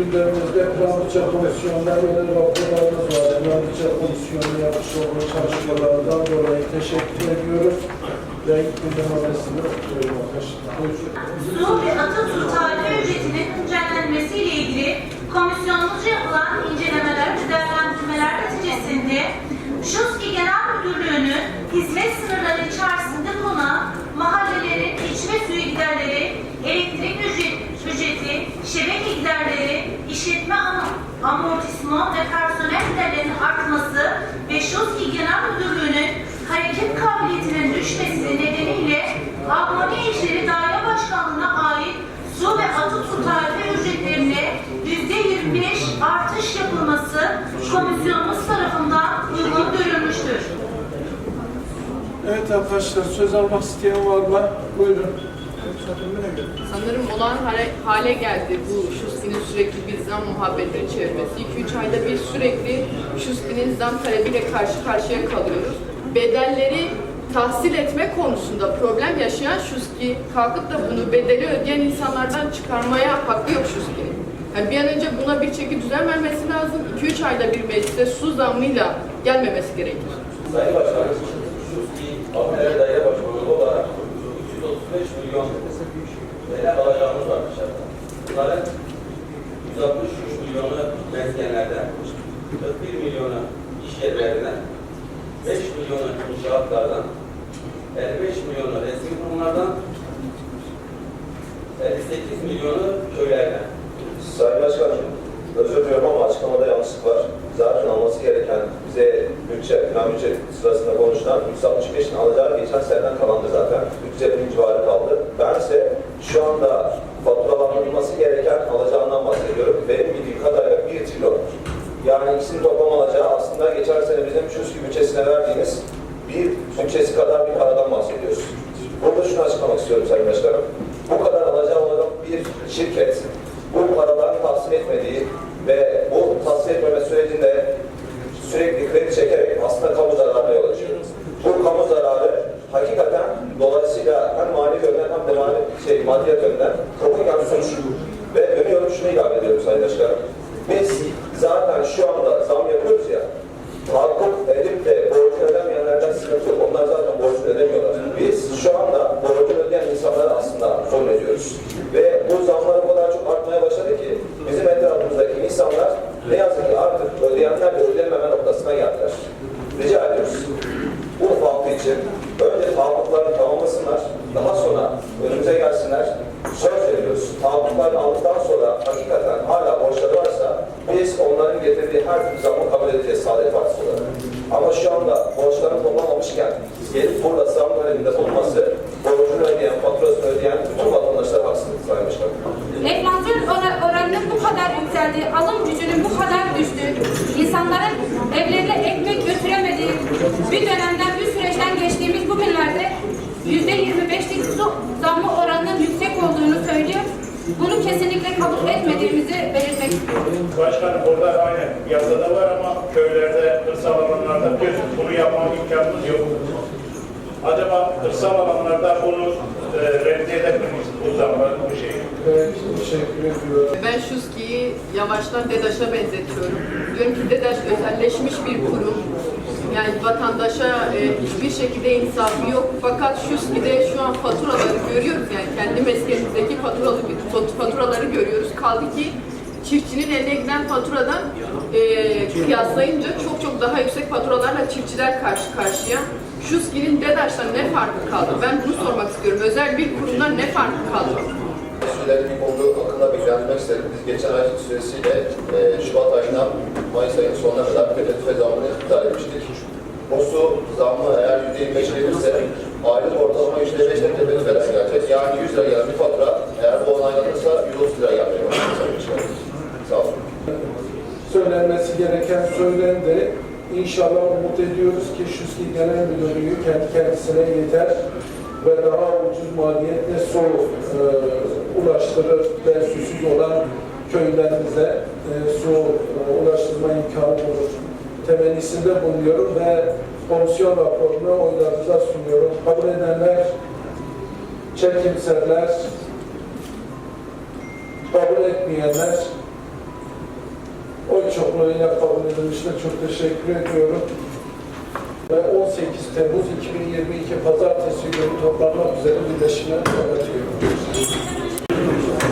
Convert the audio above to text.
gündemimizde bütçe komisyonunda böyle raporlarımız var. Bütçe komisyonu yapmış olduğu çalışmalardan dolayı teşekkür ediyoruz. Ve gündem adresini tutuyorum arkadaşlar. Su ve Atatürk tarife ücretinin güncellenmesiyle ilgili komisyonumuzca yapılan incelemeler ve değerlendirmeler neticesinde Şuski Genel Müdürlüğü'nün hizmet sınırları içerisinde bulunan mahallelerin içme suyu giderleri, elektrik ücret, ücreti, şebeke giderleri, işletme am- amortisman ve personel giderlerinin artması ve Şuski Genel Müdürlüğü'nün hareket kabiliyetinin düşmesi nedeniyle Harmoni İşleri Daire Başkanlığı'na ait su ve atık su tarife ücretlerine %25 artış yapılması komisyonumuz tarafından uygun görülmüştür. Evet arkadaşlar söz almak isteyen var mı? Buyurun. Sanırım olan hale, hale geldi bu Şuski'nin sürekli bir zam muhabbetini çevirmesi. 2-3 ayda bir sürekli Şuski'nin zam talebiyle karşı karşıya kalıyoruz. Bedelleri tahsil etme konusunda problem yaşayan Şuski kalkıp da bunu bedeli ödeyen insanlardan çıkarmaya hakkı yok Şuski'nin. Yani bir an önce buna bir çeki düzen vermesi lazım. 2-3 ayda bir meclise su zammıyla gelmemesi gerekir. Sayın Başkanım, Şuski Ameliyat Daire Başkanı olarak 335 milyon TL alacağımız var dışarıda. Bunların 163 milyonu meskenlerden, 41 milyonu iş yerlerinden, 5 milyonu inşaatlardan, 55 milyonu resmi kurumlardan, 58 milyonu köylerden. Sayın Başkanım, özür diliyorum ama açıklamada yanlışlık var. Zaten alması gereken bize bütçe, plan bütçe sırasında konuşulan 365'in alacağı geçen seneden kalandı Yani ikisinin toplam alacağı aslında geçen sene bizim Şuski bütçesine verdiğimiz bir bütçesi kadar bir paradan bahsediyoruz. Burada şunu açıklamak istiyorum Sayın Başkanım. Bu kadar alacağı olan bir şirket bu paraları tahsil etmediği ve bu tahsil etmeme sürecinde sürekli kredi çekerek aslında kamu zararına yol açıyor. Bu kamu zararı hakikaten dolayısıyla hem mali yönden hem de mali, şey, maddiyat yönden kopuyan suç. Ve dönüyorum şunu ilave ediyorum Sayın Başkanım. Biz zaten şu anda zam yapıyoruz ya, tahakkuk edip de borcunu ödemeyenlerden sıkıntı yok. Onlar zaten borcunu ödemiyorlar. Biz şu anda borcunu ödeyen insanlara aslında sorun ediyoruz. Ve bu zamlar o kadar çok artmaya başladı ki bizim etrafımızdaki insanlar ne yazık ki artık ödeyenler de ödeyememe noktasına geldiler. Rica ediyoruz. Bu halkı için önce tahakkuklarını tamamlasınlar, daha sonra önümüze gelsinler. Söz veriyoruz. Tahakkuklarını aldıktan sonra hakikaten hala borçları varsa biz onların getirdiği her türlü zamı kabul edeceğiz Saadet Partisi olarak. Ama şu anda borçlarını toplamamışken gelip burada zam talebinde bulunması borcunu ödeyen, faturasını ödeyen bütün vatandaşlar haksızlık Başkanım. Enflasyon ora- oranının bu kadar yükseldiği, alım 25'lik su zammı oranının yüksek olduğunu söylüyor. Bunu kesinlikle kabul etmediğimizi belirtmek istiyorum. Başkanım burada aynen yasada var ama köylerde, kırsal alanlarda biliyorsunuz bunu yapma imkanımız yok. Acaba kırsal alanlarda bunu e, revize edebilir miyiz? Bu zamları, bu şeyi. Evet, teşekkür ediyorum. Ben Şuski'yi yavaştan DEDAŞ'a benzetiyorum. Diyorum ki DEDAŞ özelleşmiş bir kurum. Yani vatandaşa e, hiçbir şekilde insafı yok. Fakat Şuski'de şu an faturaları görüyoruz. Yani kendi meskenimizdeki faturalı, faturaları görüyoruz. Kaldı ki çiftçinin eline giden faturadan e, kıyaslayınca çok çok daha yüksek faturalarla çiftçiler karşı karşıya. Şuski'nin DEDAŞ'tan ne farkı kaldı? Ben bunu sormak istiyorum. Özel bir kurumdan ne farkı kaldı? Sürenin ilk olduğu hakkında bilgilendirmek istedim. Biz geçen ay süresiyle e, Şubat ayından Mayıs ayının sonuna kadar PTT zammını iptal etmiştik. Bu su zammı eğer %25 gelirse aylık ortalama %5 TBT veren gelecek. Yani 100 lira gelen bir fatura eğer bu onaylanırsa 130 lira gelmeye başlayacak. Sağ olun. Söylenmesi gereken söylendi. İnşallah umut ediyoruz ki Şuski Genel Müdürlüğü kendi kendisine yeter ve daha ucuz maliyetle su e, ulaştırır ve susuz olan köylerimize e, su e, ulaştırma imkanı bulur. Temennisinde bulunuyorum ve komisyon raporunu oylarınıza sunuyorum. Kabul edenler, çekimserler, kabul etmeyenler oy çokluğuyla kabul edilmiştir. Çok teşekkür ediyorum. Ve 18 Temmuz 2022 Pazartesi günü toplanmak üzere birleşime kapatıyorum. Thank you.